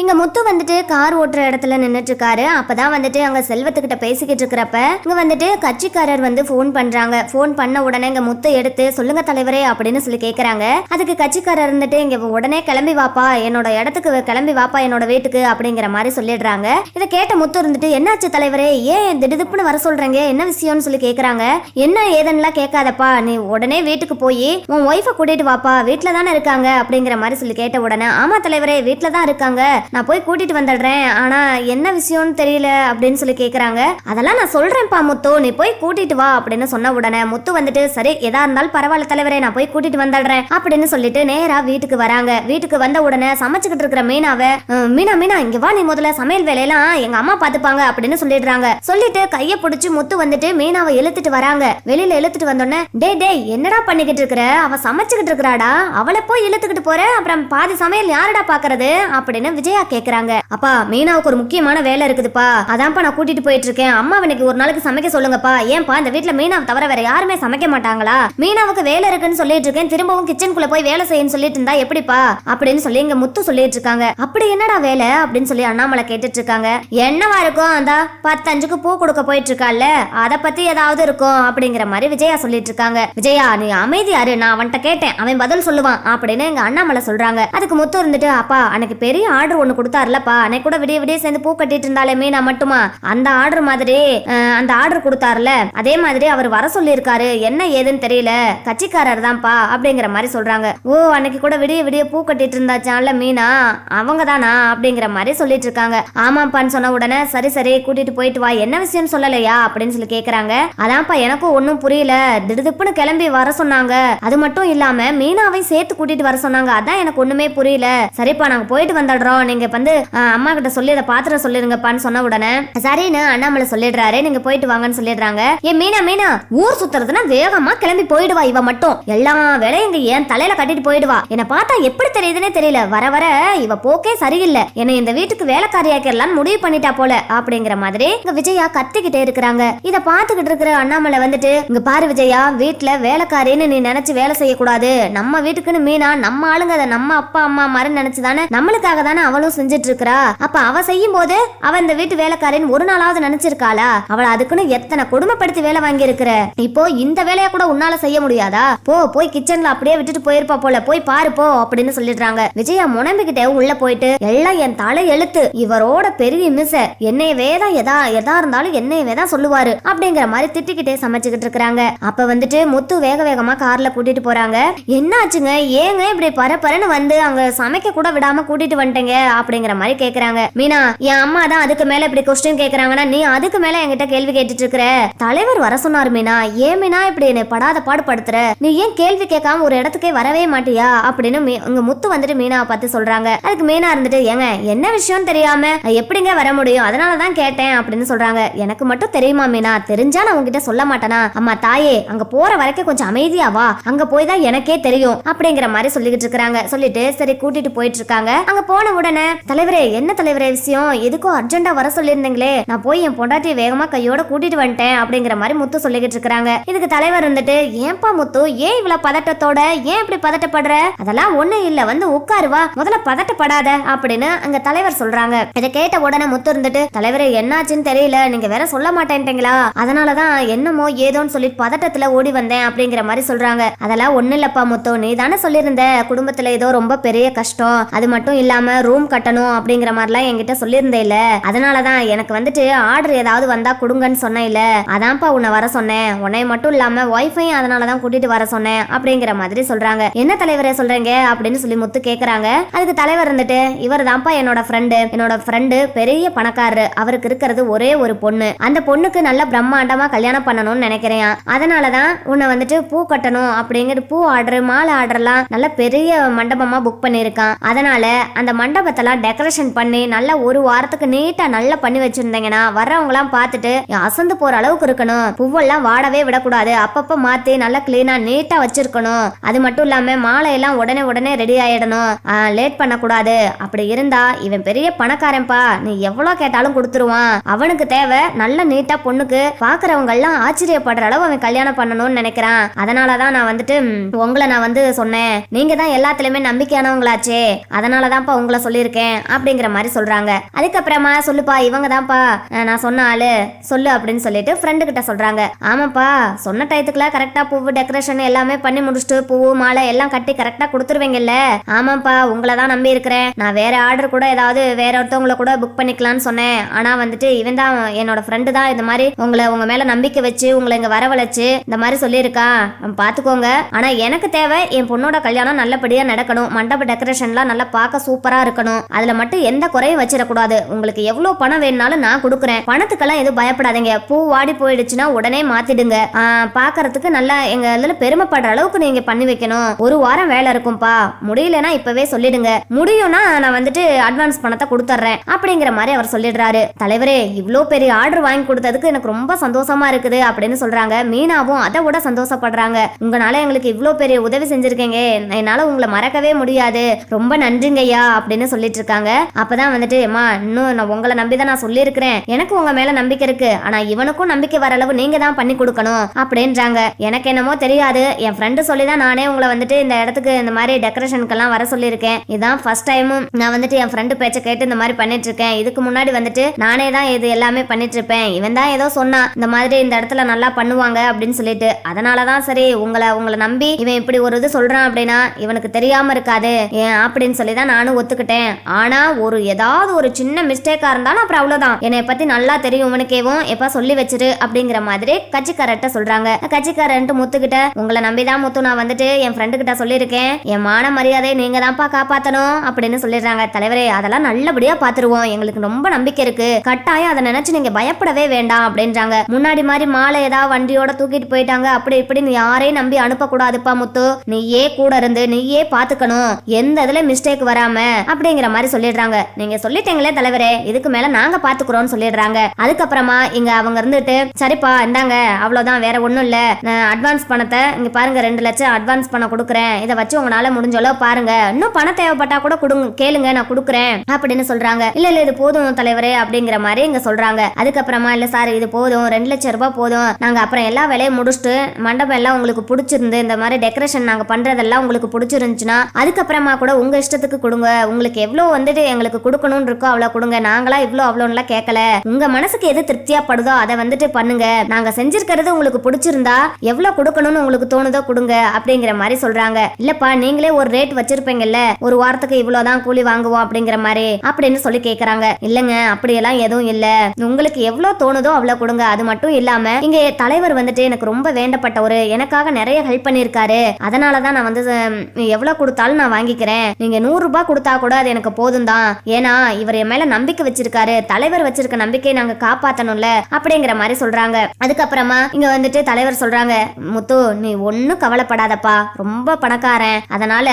இங்க முத்து வந்துட்டு கார் ஓட்டுற இடத்துல நின்னுட்டு இருக்காரு அப்பதான் வந்துட்டு அங்க செல்வத்துக்கிட்ட பேசிக்கிட்டு இருக்கிறப்ப இங்க வந்துட்டு கட்சிக்காரர் வந்து ஃபோன் பண்றாங்க. ஃபோன் பண்ண உடனே இங்க முத்து எடுத்து சொல்லுங்க தலைவரே அப்படின்னு சொல்லி கேக்குறாங்க. அதுக்கு கட்சிக்காரர் இருந்துட்டு இங்க உடனே கிளம்பி வாப்பா என்னோட இடத்துக்கு கிளம்பி வாப்பா என்னோட வீட்டுக்கு அப்படிங்கிற மாதிரி சொல்லிடுறாங்க. இதை கேட்ட முத்து இருந்துட்டு என்னாச்சு தலைவரே ஏன் திடுதுப்புன்னு வர சொல்றீங்க? என்ன விஷயம்னு சொல்லி கேக்குறாங்க. என்ன ஏதன்னுலாம் கேட்காதப்பா நீ உடனே வீட்டுக்கு போய் உன் ஒய்ஃபை கூட்டிட்டு வாப்பா வீட்டுல தானே இருக்காங்க அப்படிங்கிற மாதிரி சொல்லி கேட்ட உடனே ஆமா தலைவரே வீட்டுல தான் இருக்காங்க. நான் போய் கூட்டிட்டு வந்துடுறேன். ஆனா என்ன விஷயம்னு தெரியல அப்படின்னு சொல்லி கேக்குறாங்க. அதெல்லாம் நான் சொல்றேன்ப்பா முத்து. நீ போய் கூட்டிட்டு வா அப்படின்னு சொன்ன உடனே முத்து வந்துட்டு சரி எதா இருந்தாலும் பரவாயில்ல தலைவரே நான் போய் கூட்டிட்டு வந்துடுறேன் அப்படின்னு சொல்லிட்டு நேரா வீட்டுக்கு வராங்க. வீட்டுக்கு வந்த உடனே சமைச்சுக்கிட்டு இருக்கிற மீனாவை மீனா மீனா இங்க வா நீ முதல்ல சமையல் வேலையெல்லாம் எங்க அம்மா பாத்துப்பாங்க அப்படின்னு சொல்லிடுறாங்க. சொல்லிட்டு கைய பிடிச்சி முத்து வந்துட்டு மீனாவை இழுத்துட்டு வராங்க. வெளியில இழுத்துட்டு வந்தோடனே டே டே என்னடா பண்ணிக்கிட்டு இருக்கிற? அவ சமைச்சுக்கிட்டு இருக்கிறாடா. அவளை போய் இழுத்துக்கிட்டு போற அப்புறம் பாதி சமையல் யாருடா பாக்குறது? அப்படின்னு விஜய் கேக்குறாங்க? அப்பா மீனாவுக்கு ஒரு முக்கியமான வேலை இருக்குதுப்பா. அதான்ப்பா நான் கூட்டிட்டு போயிட்டு இருக்கேன் அம்மா இன்னைக்கு ஒரு நாளைக்கு சமைக்க சொல்லுங்கப்பா. ஏன்பா இந்த வீட்டுல மீனாவை தவிர வேற யாருமே சமைக்க மாட்டாங்களா? மீனாவுக்கு வேலை இருக்குன்னு சொல்லிட்டு இருக்கேன் திரும்பவும் கிச்சனுக்குள்ள போய் வேலை செய்யன்னு சொல்லிட்டு இருந்தா எப்படிப்பா? அப்படின்னு சொல்லி இங்க முத்து சொல்லிட்டு இருக்காங்க அப்படி என்னடா வேலை? அப்படின்னு சொல்லி அண்ணாமலை கேட்டுட்டு இருக்காங்க என்னவா இருக்கும்? அந்த பத்தஞ்சுக்கு பூ கொடுக்க போயிட்டு இருக்கால அத பத்தி ஏதாவது இருக்கும் அப்படிங்கிற மாதிரி விஜயா சொல்லிட்டு இருக்காங்க விஜயா நீ அமைதியாரு நான் அவன்கிட்ட கேட்டேன். அவன் பதில் சொல்லுவான் அப்படின்னு எங்க அண்ணாமலை சொல்றாங்க. அதுக்கு முத்து இருந்துட்டு அப்பா அன்னைக்கு பெரிய ஆர்டர் ஒன்று கொடுத்தாருலப்பா. அன்னைக்கு கூட விடிய விடிய சேர்ந்து பூ கட்டிட்டு இருந்தாலே மீனா மட்டுமா? அந்த ஆர்டர் மாதிரி அந்த ஆர்டர் கொடுத்தாருல. அதே மாதிரி அவர் வர சொல்லியிருக்காரு. என்ன ஏதுன்னு தெரியல. கட்சிக்காரர் தான்ப்பா அப்படிங்கிற மாதிரி சொல்றாங்க. ஓ அன்னைக்கு கூட விடிய விடிய பூ கட்டிட்டு இருந்தாச்சான்ல மீனா? அவங்க தானா? அப்படிங்கிற மாதிரி சொல்லிட்டு இருக்காங்க. ஆமாப்பான்னு சொன்ன உடனே சரி சரி கூட்டிட்டு போயிட்டு வா. என்ன விஷயம் சொல்லலையா? அப்படின்னு சொல்லி கேக்குறாங்க. அதான்ப்பா எனக்கும் ஒன்றும் புரியல. திடுதுப்புன்னு கிளம்பி வர சொன்னாங்க. அது மட்டும் இல்லாம மீனாவையும் சேர்த்து கூட்டிட்டு வர சொன்னாங்க. அதான் எனக்கு ஒண்ணுமே புரியல. சரிப்பா நாங்க போயிட்டு வந்துடுறோம். நீங்க வந்து அம்மா கிட்ட சொல்லி அதை பாத்திரம் சொல்லிருங்கப்பான்னு சொன்ன உடனே சரின்னு அண்ணாமலை சொல்லிடுறாரு. நீங்க போயிட்டு வாங்கன்னு சொல்லிடுறாங்க. ஏ மீனா மீனா ஊர் சுத்துறதுன்னா வேகமா கிளம்பி போயிடுவா இவ மட்டும். எல்லா வேலையும் இங்க என் தலையில கட்டிட்டு போயிடுவா. என்ன பார்த்தா எப்படி தெரியுதுன்னே தெரியல. வர வர இவ போக்கே சரியில்லை. என்னை இந்த வீட்டுக்கு வேலைக்காரியாக்கிறலாம்னு முடிவு பண்ணிட்டா போல அப்படிங்கிற மாதிரி இங்க விஜயா கத்திக்கிட்டே இருக்கிறாங்க. இத பாத்துக்கிட்டு இருக்கிற அண்ணாமலை வந்துட்டு இங்க பாரு விஜயா வீட்டுல வேலைக்காரின்னு நீ நினைச்சு வேலை செய்யக்கூடாது. நம்ம வீட்டுக்குன்னு மீனா நம்ம ஆளுங்க அதை நம்ம அப்பா அம்மா மாதிரி நினைச்சுதானே நம்மளுக்காக தானே அவளும் செஞ்சுட்டு இருக்கிறா அப்ப அவ செய்யும் போது அவ இந்த வீட்டு வேலைக்காரன் ஒரு நாளாவது நினைச்சிருக்காளா? அவளை அதுக்குன்னு எத்தனை கொடுமைப்படுத்தி வேலை வாங்கி இருக்கிற இப்போ இந்த வேலையை கூட உன்னால செய்ய முடியாதா? போ போய் கிச்சன்ல அப்படியே விட்டுட்டு போயிருப்பா போல. போய் பாரு போ அப்படின்னு சொல்லிடுறாங்க. விஜயா முனம்பிக்கிட்டே உள்ள போயிட்டு எல்லாம் என் தலை எழுத்து. இவரோட பெரிய மிஸ் என்னையவே தான் எதா எதா இருந்தாலும் என்னையவே தான் சொல்லுவாரு அப்படிங்கிற மாதிரி திட்டிக்கிட்டே சமைச்சுக்கிட்டு இருக்கிறாங்க. அப்ப வந்துட்டு முத்து வேக வேகமா கார்ல கூட்டிட்டு போறாங்க. என்னாச்சுங்க? ஏங்க இப்படி பரபரன்னு வந்து அங்க சமைக்க கூட விடாம கூட்டிட்டு வந்துட்டேங்க? அப்படிங்கிற மாதிரி கேக்குறாங்க. மீனா என் அம்மா தான் அதுக்கு மேல இப்படி கொஸ்டின் கேக்குறாங்கன்னா நீ அதுக்கு மேல என்கிட்ட கேள்வி கேட்டுட்டு இருக்கிற தலைவர் வர சொன்னார் மீனா. ஏன் மீனா இப்படி என்னை படாத பாடுபடுத்துற? நீ ஏன் கேள்வி கேட்காம ஒரு இடத்துக்கே வரவே மாட்டியா? அப்படின்னு உங்க முத்து வந்துட்டு மீனாவை பார்த்து சொல்றாங்க. அதுக்கு மீனா இருந்துட்டு ஏங்க என்ன விஷயம் தெரியாம எப்படிங்க வர முடியும்? அதனாலதான் கேட்டேன் அப்படின்னு சொல்றாங்க. எனக்கு மட்டும் தெரியுமா மீனா? தெரிஞ்சா நான் உங்ககிட்ட சொல்ல மாட்டேனா? அம்மா தாயே அங்க போற வரைக்கும் கொஞ்சம் அமைதியா வா. அங்க போய் தான் எனக்கே தெரியும் அப்படிங்கிற மாதிரி சொல்லிக்கிட்டு இருக்காங்க சொல்லிட்டு சரி கூட்டிட்டு போயிட்டு இருக்காங்க. அங்க போன உடனே தலைவரே என்ன தலைவரே விஷயம்? எதுக்கும் அர்ஜென்டா வர சொல்லியிருந்தீங்களே. நான் போய் என் பொண்டாட்டி வேகமா கையோட கூட்டிட்டு வந்துட்டேன் அப்படிங்கிற மாதிரி முத்து சொல்லிக்கிட்டு இருக்காங்க இதுக்கு தலைவர் இருந்துட்டு ஏன்பா முத்து ஏன் இவ்வளவு பதட்டத்தோட? ஏன் இப்படி பதட்டப்படுற? அதெல்லாம் ஒண்ணு இல்ல வந்து உட்காருவா முதல்ல பதட்டப்படாத அப்படின்னு அங்க தலைவர் சொல்றாங்க. இதை கேட்ட உடனே முத்து இருந்துட்டு தலைவரே என்னாச்சுன்னு தெரியல. நீங்க வேற சொல்ல மாட்டேன்ட்டீங்களா? அதனாலதான் என்னமோ ஏதோன்னு சொல்லி பதட்டத்துல ஓடி வந்தேன் அப்படிங்கிற மாதிரி சொல்றாங்க. அதெல்லாம் ஒண்ணு இல்லப்பா முத்து. நீ தானே சொல்லியிருந்த குடும்பத்துல ஏதோ ரொம்ப பெரிய கஷ்டம். அது மட்டும் இல்லாம ரூம் கட்டணும் அப்படிங்கிற மாதிரிலாம் என்கிட்ட சொல்லியிருந்தே இல்ல அதனாலதான் எனக்கு வந்துட்டு ஆர்டர் ஏதாவது வந்தா கொடுங்கன்னு சொன்னேன் இல்ல அதான்ப்பா உன்னை வர சொன்னேன். உன்னை மட்டும் இல்லாம ஒய்ஃபையும் அதனாலதான் கூட்டிட்டு வர சொன்னேன் அப்படிங்கிற மாதிரி சொல்றாங்க. என்ன தலைவரே சொல்றீங்க? அப்படின்னு சொல்லி முத்து கேக்குறாங்க. அதுக்கு தலைவர் இருந்துட்டு இவர் தான்ப்பா என்னோட ஃப்ரெண்டு என்னோட ஃப்ரெண்டு பெரிய பணக்காரரு. அவருக்கு இருக்கிறது ஒரே ஒரு பொண்ணு. அந்த பொண்ணுக்கு நல்ல பிரம்மாண்டமா கல்யாணம் பண்ணணும்னு நினைக்கிறேன். அதனாலதான் உன்னை வந்துட்டு பூ கட்டணும் அப்படிங்கிற பூ ஆர்டர் மாலை ஆர்டர்லாம் நல்ல பெரிய மண்டபமா புக் பண்ணியிருக்கான். அதனால அந்த மண்டபத்தை மண்டபத்தெல்லாம் டெக்கரேஷன் பண்ணி நல்லா ஒரு வாரத்துக்கு நீட்டா நல்லா பண்ணி வச்சிருந்தீங்கன்னா வர்றவங்கலாம் பார்த்துட்டு அசந்து போற அளவுக்கு இருக்கணும். பூவெல்லாம் வாடவே விடக்கூடாது. அப்பப்ப மாத்தி நல்லா கிளீனா நீட்டா வச்சிருக்கணும். அது மட்டும் இல்லாம மாலையெல்லாம் உடனே உடனே ரெடி ஆயிடணும். லேட் பண்ணக்கூடாது. அப்படி இருந்தா இவன் பெரிய பணக்காரன்பா நீ எவ்வளவு கேட்டாலும் கொடுத்துருவான். அவனுக்கு தேவை நல்ல நீட்டா பொண்ணுக்கு. பாக்குறவங்க எல்லாம் ஆச்சரியப்படுற அளவு அவன் கல்யாணம் பண்ணணும்னு நினைக்கிறான். அதனாலதான் நான் வந்துட்டு உங்களை நான் வந்து சொன்னேன். நீங்க தான் எல்லாத்துலயுமே நம்பிக்கையானவங்களாச்சே. அதனாலதான்ப்பா உங்களை சொல்லி இருக்கேன் அப்படிங்கிற மாதிரி சொல்றாங்க. அதுக்கப்புறமா சொல்லுப்பா இவங்க தான்ப்பா நான் சொன்ன ஆளு. சொல்லு அப்படின்னு சொல்லிட்டு ஃப்ரெண்டு கிட்ட சொல்றாங்க. ஆமாப்பா சொன்ன டயத்துக்குலாம் கரெக்டா பூவு டெக்கரேஷன் எல்லாமே பண்ணி முடிச்சுட்டு பூவு மாலை எல்லாம் கட்டி கரெக்டா கொடுத்துருவீங்கல்ல. ஆமாப்பா உங்களை தான் நம்பி இருக்கிறேன். நான் வேற ஆர்டர் கூட ஏதாவது வேற ஒருத்தவங்கள கூட புக் பண்ணிக்கலாம்னு சொன்னேன். ஆனா வந்துட்டு இவன் தான் என்னோட ஃப்ரெண்டு தான். இந்த மாதிரி உங்களை உங்க மேல நம்பிக்கை வச்சு உங்களை இங்க வரவழைச்சு இந்த மாதிரி சொல்லியிருக்கான் பாத்துக்கோங்க. ஆனா எனக்கு தேவை என் பொண்ணோட கல்யாணம் நல்லபடியா நடக்கணும். மண்டப டெக்கரேஷன்லாம் நல்லா பார்க்க சூப்பரா இருக்கணும். அதுல மட்டும் எந்த குறையும் வச்சிடக்கூடாது. உங்களுக்கு எவ்வளவு பணம் வேணும்னாலும் நான் கொடுக்குறேன். பணத்துக்கெல்லாம் எதுவும் பயப்படாதீங்க. பூ வாடி போயிடுச்சுன்னா உடனே மாத்திடுங்க. பாக்குறதுக்கு நல்லா எங்க இதுல பெருமைப்படுற அளவுக்கு நீங்க பண்ணி வைக்கணும். ஒரு வாரம் வேலை இருக்கும்பா. முடியலன்னா இப்பவே சொல்லிடுங்க. முடியும்னா நான் வந்துட்டு அட்வான்ஸ் பணத்தை கொடுத்துட்றேன். அப்படிங்கிற மாதிரி அவர் சொல்லிடுறாரு. தலைவரே இவ்வளோ பெரிய ஆர்டர் வாங்கி கொடுத்ததுக்கு எனக்கு ரொம்ப சந்தோஷமா இருக்குது அப்படின்னு சொல்றாங்க. மீனாவும் அதை விட சந்தோஷப்படுறாங்க. உங்களால எங்களுக்கு இவ்வளோ பெரிய உதவி செஞ்சிருக்கீங்க. என்னால உங்களை மறக்கவே முடியாது. ரொம்ப நன்றிங்கய்யா அப்படின்னு சொல்லி சொல்லிட்டு இருக்காங்க அப்பதான் வந்துட்டு ஏமா இன்னும் நான் உங்களை நம்பி தான் நான் சொல்லியிருக்கிறேன். எனக்கு உங்க மேல நம்பிக்கை இருக்கு. ஆனா இவனுக்கும் நம்பிக்கை வர அளவு நீங்க தான் பண்ணி கொடுக்கணும். அப்படின்றாங்க. எனக்கு என்னமோ தெரியாது. என் ஃப்ரெண்டு சொல்லி தான் நானே உங்களை வந்துட்டு இந்த இடத்துக்கு இந்த மாதிரி டெக்கரேஷனுக்கெல்லாம் வர சொல்லியிருக்கேன். இதான் ஃபர்ஸ்ட் டைமும் நான் வந்துட்டு என் ஃப்ரெண்டு பேச்சை கேட்டு இந்த மாதிரி பண்ணிட்டு இருக்கேன் இதுக்கு முன்னாடி வந்துட்டு நானே தான் இது எல்லாமே பண்ணிட்டு இருப்பேன் இவன் தான் ஏதோ சொன்னான் இந்த மாதிரி இந்த இடத்துல நல்லா பண்ணுவாங்க அப்படின்னு சொல்லிட்டு. அதனால தான் சரி உங்களை உங்களை நம்பி இவன் இப்படி ஒரு இது சொல்றான் அப்படின்னா இவனுக்கு தெரியாம இருக்காது. ஏன்? அப்படின்னு சொல்லி தான் நானும் ஒத்துக்கிட்டேன். ஆனா ஒரு ஏதாவது ஒரு சின்ன மிஸ்டேக்கா இருந்தாலும் அப்புறம் அவ்வளவுதான். என்னை பத்தி நல்லா தெரியும் உனக்கேவும் எப்ப சொல்லி வச்சிரு அப்படிங்கிற மாதிரி கட்சிக்காரர்கிட்ட சொல்றாங்க. கட்சிக்காரன்ட்டு முத்துக்கிட்ட உங்களை நம்பிதான் முத்து நான் வந்துட்டு என் ஃப்ரெண்டு கிட்ட சொல்லியிருக்கேன். என் மான மரியாதை நீங்க தான்ப்பா காப்பாத்தணும் அப்படின்னு சொல்லிடுறாங்க. தலைவரே அதெல்லாம் நல்லபடியா பாத்துருவோம். எங்களுக்கு ரொம்ப நம்பிக்கை இருக்கு. கட்டாயம் அதை நினைச்சு நீங்க பயப்படவே வேண்டாம் அப்படின்றாங்க. முன்னாடி மாதிரி மாலை ஏதாவது வண்டியோட தூக்கிட்டு போயிட்டாங்க. அப்படி இப்படின்னு யாரையும் நம்பி அனுப்பக்கூடாதுப்பா முத்து. நீயே கூட இருந்து நீயே பாத்துக்கணும். எந்த இதுல மிஸ்டேக் வராம அப்படிங்கிற மாதிரி சொல்லிடுறாங்க. நீங்க சொல்லிட்டீங்களே தலைவரே இதுக்கு மேல நாங்க பாத்துக்கிறோம்னு சொல்லிடுறாங்க. அதுக்கப்புறமா இங்க அவங்க இருந்துட்டு சரிப்பா இந்தாங்க அவ்வளவுதான் வேற ஒண்ணும் இல்ல. அட்வான்ஸ் பணத்தை இங்க பாருங்க ரெண்டு லட்சம் அட்வான்ஸ் பணம் கொடுக்குறேன். இதை வச்சு உங்களால முடிஞ்ச அளவு பாருங்க. இன்னும் பணம் தேவைப்பட்டா கூட கொடுங்க கேளுங்க நான் கொடுக்குறேன் அப்படின்னு சொல்றாங்க. இல்ல இல்ல இது போதும் தலைவரே அப்படிங்கிற மாதிரி இங்க சொல்றாங்க. அதுக்கப்புறமா இல்ல சார் இது போதும் ரெண்டு லட்சம் ரூபாய் போதும். நாங்க அப்புறம் எல்லா வேலையும் முடிச்சுட்டு மண்டபம் எல்லாம் உங்களுக்கு பிடிச்சிருந்து இந்த மாதிரி டெக்கரேஷன் நாங்க பண்றதெல்லாம் உங்களுக்கு பிடிச்சிருந்துச்சுன்னா அதுக்கப்புறமா கூட உங்க இஷ்டத்துக்கு கொடுங்க. உங்களுக்கு எவ்வளவு வந்துட்டு எங்களுக்கு கொடுக்கணும்னு இருக்கோ அவ்வளவு கொடுங்க. நாங்களா இவ்வளோ அவ்வளோன்னுலாம் கேட்கல உங்க மனசுக்கு எது திருப்தியா படுதோ அதை வந்துட்டு பண்ணுங்க. நாங்க செஞ்சிருக்கிறது உங்களுக்கு பிடிச்சிருந்தா எவ்வளோ கொடுக்கணும்னு உங்களுக்கு தோணுதோ கொடுங்க அப்படிங்கிற மாதிரி சொல்றாங்க. இல்லப்பா நீங்களே ஒரு ரேட் வச்சிருப்பீங்கல்ல. ஒரு வாரத்துக்கு இவ்வளவுதான் கூலி வாங்குவோம் அப்படிங்கிற மாதிரி அப்படின்னு சொல்லி கேட்கறாங்க இல்லங்க அப்படியெல்லாம் எதுவும் இல்ல. உங்களுக்கு எவ்வளவு தோணுதோ அவ்வளவு கொடுங்க. அது மட்டும் இல்லாம இங்க தலைவர் வந்துட்டு எனக்கு ரொம்ப வேண்டப்பட்டவரு. எனக்காக நிறைய ஹெல்ப் பண்ணியிருக்காரு. அதனால தான் நான் வந்து எவ்வளோ எவ்வளவு கொடுத்தாலும் நான் வாங்கிக்கிறேன். நீங்க நூறு ரூபாய் கொடுத்தா கூட அது எனக்கு போதும் தான் ஏன்னா இவர் என் மேல நம்பிக்கை வச்சிருக்காரு. தலைவர் வச்சிருக்க நம்பிக்கையை நாங்க காப்பாத்தணும்ல. அப்படிங்கிற மாதிரி சொல்றாங்க. அதுக்கப்புறமா இங்க வந்துட்டு தலைவர் சொல்றாங்க முத்து நீ ஒன்னும் கவலைப்படாதப்பா. ரொம்ப பணக்காரன். அதனால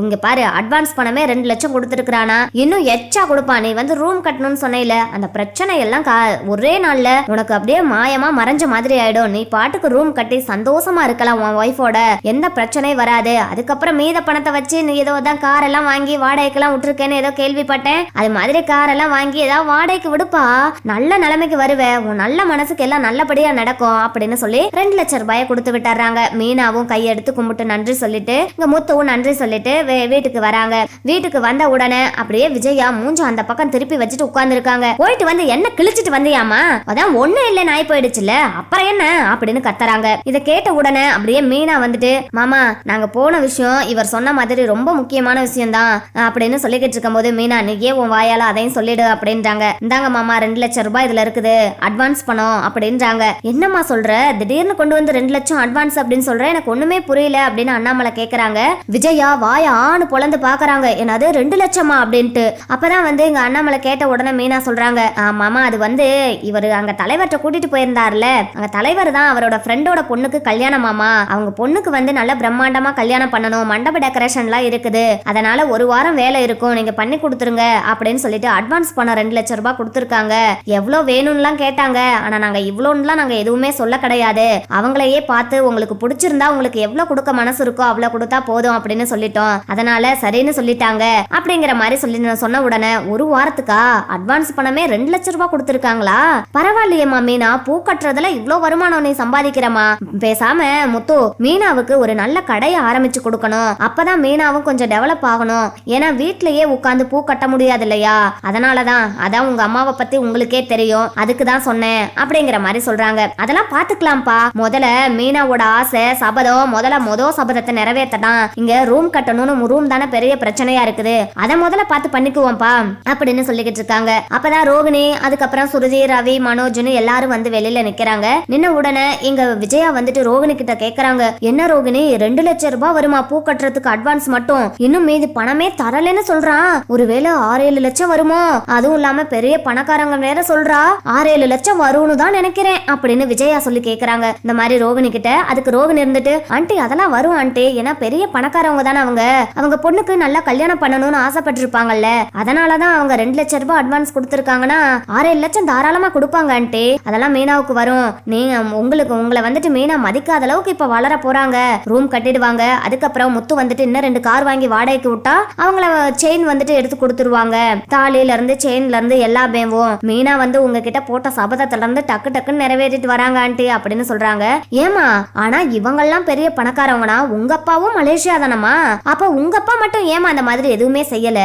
இங்க பாரு அட்வான்ஸ் பணமே ரெண்டு லட்சம் கொடுத்துருக்கானா இன்னும் எச்சா கொடுப்பான். நீ வந்து ரூம் கட்டணும்னு சொன்னையில அந்த பிரச்சனை எல்லாம் கா- ஒரே நாள்ல உனக்கு அப்படியே மாயமா மறைஞ்ச மாதிரி ஆயிடும். நீ பாட்டுக்கு ரூம் கட்டி சந்தோஷமா இருக்கலாம் உன் ஒய்ஃபோட எந்த பிரச்சனையும் வராது. அதுக்கப்புறம் மீத பணத்தை வச்சு நீ ஏதோ தான் கார் எல்லாம் வாங்கி வாடகைக்கெல்லாம் போட்டிருக்கேன்னு ஏதோ கேள்விப்பட்டேன். அது மாதிரி கார் எல்லாம் வாங்கி ஏதாவது வாடகைக்கு விடுப்பா? நல்ல நிலைமைக்கு வருவேன் உன் நல்ல மனசுக்கு எல்லாம் நல்லபடியா நடக்கும் அப்படின்னு சொல்லி ரெண்டு லட்சம் ரூபாயை கொடுத்து விட்டுறாங்க. மீனாவும் கையெடுத்து கும்பிட்டு நன்றி சொல்லிட்டு இங்க முத்துவும் நன்றி சொல்லிட்டு வீட்டுக்கு வராங்க. வீட்டுக்கு வந்த உடனே அப்படியே விஜயா மூஞ்சும் அந்த பக்கம் திருப்பி வச்சுட்டு உட்கார்ந்துருக்காங்க. போயிட்டு வந்து என்ன கிழிச்சிட்டு வந்தியாமா அதான் ஒண்ணு இல்ல நாய் போயிடுச்சுல அப்புறம் என்ன? அப்படின்னு கத்துறாங்க. இத கேட்ட உடனே அப்படியே மீனா வந்துட்டு மாமா நாங்க போன விஷயம் இவர் சொன்ன மாதிரி ரொம்ப முக்கியமான விஷயம் தான் அப்படின்னு சொல்லிக்கிட்டு இருக்கும்போது மீனா நீயே உன் வாயால அதையும் சொல்லிடு அப்படின்றாங்க. இந்தாங்க மாமா ரெண்டு லட்சம் ரூபாய் இதுல இருக்குது. அட்வான்ஸ் பணம் அப்படின்றாங்க. என்னம்மா சொல்ற? திடீர்னு கொண்டு வந்து ரெண்டு லட்சம் அட்வான்ஸ் அப்படின்னு சொல்ற? எனக்கு ஒண்ணுமே புரியல அப்படின்னு அண்ணாமலை கேக்குறாங்க. விஜயா வாய ஆணு பொழந்து பாக்குறாங்க. என்னது ரெண்டு லட்சமா? அப்படின்ட்டு. அப்பதான் வந்து எங்க அண்ணாமலை கேட்ட உடனே மீனா சொல்றாங்க. மாமா அது வந்து இவர் அங்க தலைவர்கிட்ட கூட்டிட்டு போயிருந்தாருல. அங்க தலைவர் தான் அவரோட ஃப்ரெண்டோட பொண்ணுக்கு கல்யாணம் மாமா. அவங்க பொண்ணுக்கு வந்து நல்ல பிரம்மாண்டமா கல்யாணம் பண்ணணும். மண்டப டெக்கரேஷன்லாம் இருக்குது. அதனால ஒரு வாரம் வேலை இருக்கும். நீங்க பண்ணி கொடுத்துருங்க அப்படின்னு சொல்லிட்டு அட்வான்ஸ் பணம் ரெண்டு லட்சம் ரூபாய் கொடுத்துருக்காங்க. எவ்வளோ வேணும்லாம் கேட்டாங்க. ஆனா நாங்க இவ்வளோன்னுலாம் நாங்க எதுவுமே சொல்ல கிடையாது. அவங்களையே பார்த்து உங்களுக்கு பிடிச்சிருந்தா உங்களுக்கு எவ்வளவு கொடுக்க மனசு இருக்கோ அவ்வளவு கொடுத்தா போதும் அப்படின்னு சொல்லிட்டோம். அதனால சரின்னு சொல்லிட்டாங்க. அப்படிங்கிற மாதிரி சொல்லி நான் சொன்ன உடனே ஒரு வாரத்துக்கா? அட்வான்ஸ் பணமே ரெண்டு லட்ச ரூபாய் கொடுத்துருக்காங்களா? பரவாயில்லையேம்மா மீனா பூ கட்டுறதுல இவ்வளோ வருமானம் நீ சம்பாதிக்கிறமா? பேசாம முத்து மீனாவுக்கு ஒரு நல்ல கடையை ஆரம்பிச்சு கொடுக்கணும். அப்பதான் மீனாவும் கொஞ்சம் டெவலப் ஆகணும். ஏன்னா வீட்டுல வீட்டிலேயே உட்காந்து பூ கட்ட முடியாது இல்லையா அதனாலதான் அதான் உங்க அம்மாவை பத்தி உங்களுக்கே தெரியும். அதுக்கு தான் சொன்னேன் அப்படிங்கிற மாதிரி சொல்றாங்க. அதெல்லாம் பாத்துக்கலாம்ப்பா. முதல்ல மீனாவோட ஆசை சபதம் முதல்ல மொதல் சபதத்தை நிறைவேற்றதான் இங்க ரூம் கட்டணும்னு ரூம் தானே பெரிய பிரச்சனையா இருக்குது. அதை முதல்ல பார்த்து பண்ணிக்குவோம்ப்பா அப்படின்னு சொல்லிக்கிட்டு இருக்காங்க. அப்பதான் ரோகிணி அதுக்கப்புறம் சுருதி ரவி மனோஜ்னு எல்லாரும் வந்து வெளியில நிக்கிறாங்க. நின்ன உடனே இங்க விஜயா வந்துட்டு ரோகிணி கிட்ட கேக்குறாங்க. என்ன ரோகிணி ரெண்டு லட்சம் ரூபாய் வருமா? பூ கட்டுறதுக்கு அட்வான்ஸ் மட்டும். இன்னும் மீதி பணமே தரலன்னு சொல்றான். ஒருவேளை ஆறு ஏழு லட்சம் வருமோ? அதுவும் இல்லாம பெரிய பணக்காரங்க வேற சொல்றா. ஆறு ஏழு லட்சம் வரும்னு தான் நினைக்கிறேன் அப்படின்னு விஜயா சொல்லி கேக்குறாங்க. இந்த மாதிரி ரோகிணி கிட்ட அதுக்கு ரோகிணி இருந்துட்டு ஆண்டி அதெல்லாம் வரும் ஆண்டி. ஏன்னா பெரிய பணக்காரவங்க தானே அவங்க. அவங்க பொண்ணுக்கு நல்லா கல்யாணம் பண்ணணும்னு ஆசைப்பட்டிருப்பாங்கல்ல. அதனாலதான் அவங்க ரெண்டு லட்சம் ரூபாய் அட்வான்ஸ் கொடுத்துருக்காங்கன்னா ஆறு ஏழு லட்சம் தாராளமா கொடுப்பாங்க ஆண்டி. அதெல்லாம் மீனாவுக்கு வரும். நீங்க உங்களுக்கு உங்களை வந்துட்டு மீனா மதிக்காத அளவுக்கு இப்ப வளர போறாங்க. ரூம் கட்டிடுவாங்க. அதுக்கப்புறம் முத்து வந்துட்டு இன்னும் ரெண்டு கார் வாங்கி வாடகைக்கு விட்டா அவங்கள செயின் வந்துட்டு எடுத்து கொடுத்துருவாங்க. தாலியில இருந்து செயின்ல இருந்து எல்லா பேவும் மீனா வந்து உங்ககிட்ட போட்ட சபதத்துல இருந்து டக்கு டக்குன்னு நிறைவேற்றிட்டு வராங்க ஆண்டி அப்படின்னு சொல்றாங்க. ஏமா ஆனா இவங்கெல்லாம் பெரிய பணக்காரவங்கனா உங்க அப்பாவும் மலேசியா தானமா அப்ப உங்க அப்பா மட்டும் ஏமா அந்த மாதிரி எதுவுமே செய்யல?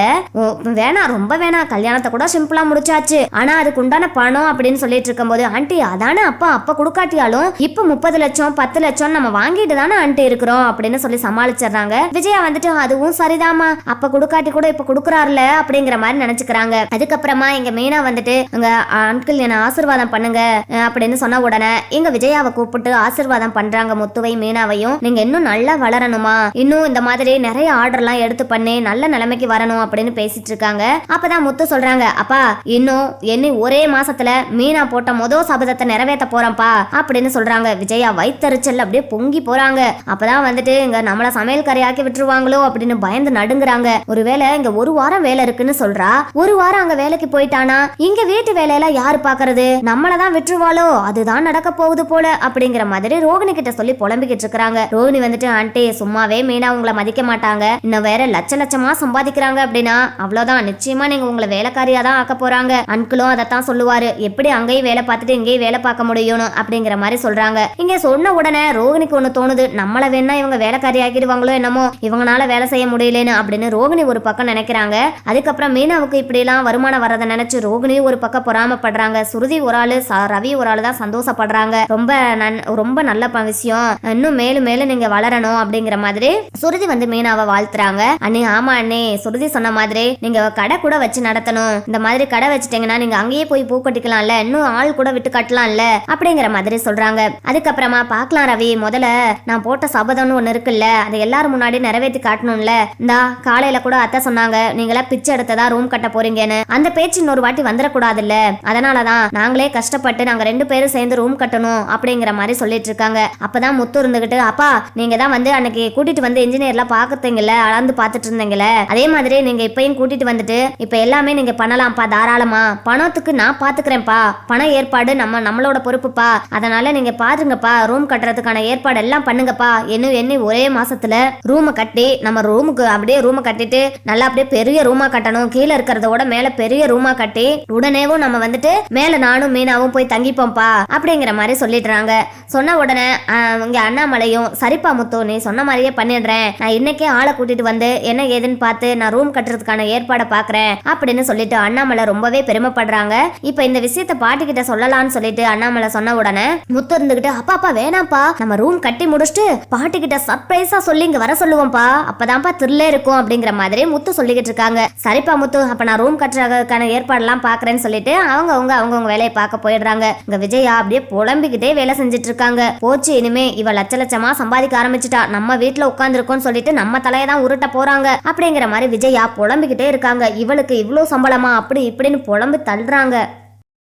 வேணா வேணாம் ரொம்ப வேணாம் கல்யாணத்தை கூட சிம்பிளா முடிச்சாச்சு. ஆனா அதுக்கு உண்டான பணம் அப்படின்னு சொல்லிட்டு இருக்கும்போது ஆண்டி அதானே அப்பா அப்ப கொடுக்காட்டியாலும் இப்ப முப்பது லட்சம் பத்து லட்சம் நம்ம வாங்கிட்டு தானே ஆண்டி இருக்கிறோம் அப்படின்னு சொல்லி சமாளிச்சிடுறாங்க. விஜயா வந்துட்டு அதுவும் சரிதாம்மா. அப்ப கொடுக்காட்டி கூட இப்ப கொடுக்குறாருல அப்படிங்கிற மாதிரி நினைச்சுக்கிறாங்க. அதுக்கப்புறமா எங்க மீனா வந்துட்டு எங்க அங்கிள் என்ன ஆசிர்வாதம் பண்ணுங்க அப்படின்னு சொன்ன உடனே எங்க விஜயாவை கூப்பிட்டு ஆசிர்வாதம் பண்றாங்க முத்துவை மீனாவையும். நீங்க இன்னும் நல்லா வளரணுமா? இன்னும் இந்த மாதிரி நிறைய ஆர்டர்லாம் எடுத்து பண்ணி நல்ல நிலைமைக்கு வரணும் அப்படின்னு பேசிட்டு இருக்காங்க. அப்பதான் முத்து சொல்றாங்க அப்பா இன்னும் என்ன ஒரே மாசத்துல மீனா போட்ட மொதல் சபதத்தை நிறைவேற்ற போறேன்ப்பா அப்படின்னு சொல்றாங்க. விஜயா வைத்தறிச்சல் அப்படியே பொங்கி போறாங்க. அப்பதான் வந்துட்டு இங்க நம்மள சமையல் கரையாக்கி விட்டுருவாங்களோ? அப்படின்னு பயந்து நடுங்குறாங்க. ஒருவேளை இங்க ஒரு வாரம் வேலை இருக்குன்னு சொல்றா. ஒரு வாரம் அங்க வேலைக்கு போயிட்டானா? இங்க வீட்டு வேலையெல்லாம் யாரு பாக்குறது? நம்மளதான் விட்டுருவாளோ? அதுதான் நடக்க போகுது போல அப்படிங்கிற மாதிரி ரோகிணி கிட்ட சொல்லி புலம்பிக்கிட்டு இருக்காங்க ரோகிணி வந்துட்டு ஆண்டி சும்மாவே மீனா உங்களை மதிக்க மாட்டாங்க. இன்னும் வேற லட்ச லட்சமா சம்பாதிக்கிறாங்க அப்படின்னா அவ்வளவுதான். நிச்சயமா நீங்க உங்களை வேலைக்காரியா தான் ஆக்க போறாங்க. அன்கிளும் அதைத்தான் சொல்லுவாரு. எப்படி அங்கேயும் வேலை பார்த்துட்டு இங்கேயும் வேலை பார்க்க முடியும் அப்படிங்கிற மாதிரி சொல்றாங்க. இங்க சொன்ன உடனே ரோகிணிக்கு ஒண்ணு தோணுது. நம்மள வேணா இவங்க வேலைக்காரி ஆக்கிடுவாங்களோ என்னமோ? இவங்களால வேலை செய்ய முடியலன்னு அப்படின்னு ரோகிணி ஒரு பக்கம் நினைக்கிறாங்க. அதுக்கப்புறம் மீனாவுக்கு இப்படி எல்லாம் வருமானம் வரதை நினைச்சு ரோகிணி ஒரு பக்கம் பொறாமப்படுறாங்க. சுருதி ஒரு ஆளு ரவி ஒரு ஆளு தான் சந்தோஷப்படுறாங்க. ரொம்ப நன் ரொம்ப நல்ல விஷயம். இன்னும் மேலும் மேலும் நீங்க வளரணும் அப்படிங்கிற மாதிரி சுருதி வந்து மீனாவை வாழ்த்துறாங்க. அண்ணே ஆமா அண்ணே சுருதி சொன்ன மாதிரி நீங்க கடை கூட வச்சு நடத்தணும். இந்த மாதிரி கடை வச்சுட்டீங்கன்னா நீங்க அங்கேயே போய் பூ கட்டிக்கலாம்ல இன்னும் ஆள் கூட விட்டு கட்டலாம்ல அப்படிங்கிற மாதிரி சொல்றாங்க. அதுக்கப்புறமா பாக்கலாம் ரவி முதல்ல நான் போட்ட சபதம்னு ஒண்ணு இருக்குல்ல அதை எல்லாரும் முன்னாடி நிறைவேற்றி காட்டணும்ல. இந்தா காலையில கூட அத்தை சொன்னாங்க. நீங்களா பிச்சை எடுத்ததா ரூம் கட்ட போறீங்கன்னு. அந்த பேச்சு இன்னொரு வாட்டி வந்துடக்கூடாதுல்ல அதனாலதான் நாங்களே கஷ்டப்பட்டு நாங்க ரெண்டு பேரும் சேர்ந்து ரூம் கட்டணும் அப்படிங்கிற மாதிரி சொல்லிட்டு இருக்காங்க. அப்பதான் முத்து இருந்துகிட்டு அப்பா நீங்க தான் வந்து அன்னைக்கு கூட்டிட்டு வந்து இன்ஜினியர்லாம் பாக்குறீங்கல்ல அளந்து பார்த்துட்டு இருந்தீங்கல்ல. அதே மாதிரி நீங்க இப்பயும் கூட்டிட்டு வந்துட்டு இப்ப எல்லாமே நீங்க பண்ணலாம்ப்பா தாராளமா. பணத்துக்கு நான் பாத்துக்கிறேன்ப்பா. பண ஏற்பாடு நம்ம நம்மளோட பொறுப்புப்பா. அதனால நீங்க பாருங்கப்பா ரூம் கட்டுறதுக்கான ஏற்பாடு எல்லாம் பண்ணுங்கப்பா. என்ன எண்ணி ஒரே மாசத்துல ரூமை கட்டி நம்ம ரூமுக்கு அப்படியே ரூமை கட்டிட்டு நல்லா அப்படியே பெரிய ரூமா கட்டணும். கீழே இருக்கிறதோட மேல பெரிய ரூமா கட்டி உடனேவும் நம்ம வந்துட்டு மேல நானும் மீனாவும் போய் தங்கிப்போம்ப்பா அப்படிங்கிற மாதிரி சொல்லிடுறாங்க. சொன்ன உடனே இங்க அண்ணாமலையும் சரிப்பா முத்து நீ சொன்ன மாதிரியே பண்ணிடுறேன். நான் இன்னைக்கே ஆளை கூட்டிட்டு வந்து என்ன ஏதுன்னு பார்த்து நான் ரூம் கட்டுறதுக்கான ஏற்பாடை பாக்குறேன் அப்படின்னு சொல்லிட்டு அண்ணாமலை ரொம்பவே பெருமைப்படுறாங்க. இப்ப இந்த விஷயத்த பாட்டி கிட்ட சொல்லலாம்னு சொல்லிட்டு அண்ணாமலை சொன்ன உடனே முத்து இருந்துகிட்டு அப்பா அப்பா வேணாம்ப்பா. நம்ம ரூம் கட்டி முடிச்சுட்டு பாட்டி கிட்ட சர்ப்ரைஸா சொல்லி இங்க வர சொல்லுவோம்ப்பா. அப்பதான்ப்பா த்ரில்லே இருக்கும் அப்படிங்கிற மாதிரி முத்து சொல்லிக்கிட்டு இருக்காங்க சரிப்பா முத்து அப்ப நான் ரூம் கட்டுறதுக்கான ஏற்பாடெல்லாம் பாக்குறேன்னு சொல்லிட்டு அவங்க அவங்க அவங்கவுங்க வேலையை பார்க்க போயிடுறாங்க. இங்க விஜயா அப்படியே புலம்பிக்கிட்டே வேலை செஞ்சுட்டு இருக்காங்க போச்சு இனிமே இவ லட்ச லட்சமா சம்பாதிக்க ஆரம்பிச்சிட்டா. நம்ம வீட்டுல உட்காந்துருக்கோம்னு சொல்லிட்டு நம்ம தலையை தான் உருட்ட போறாங்க. அப்படிங்கிற மாதிரி விஜயா புலம்பிக்கிட்டே இருக்காங்க. இவளுக்கு இவ்வளவு சம்பளமா அப்படி இப்படின்னு புலம்பு தள்ளுறாங்க.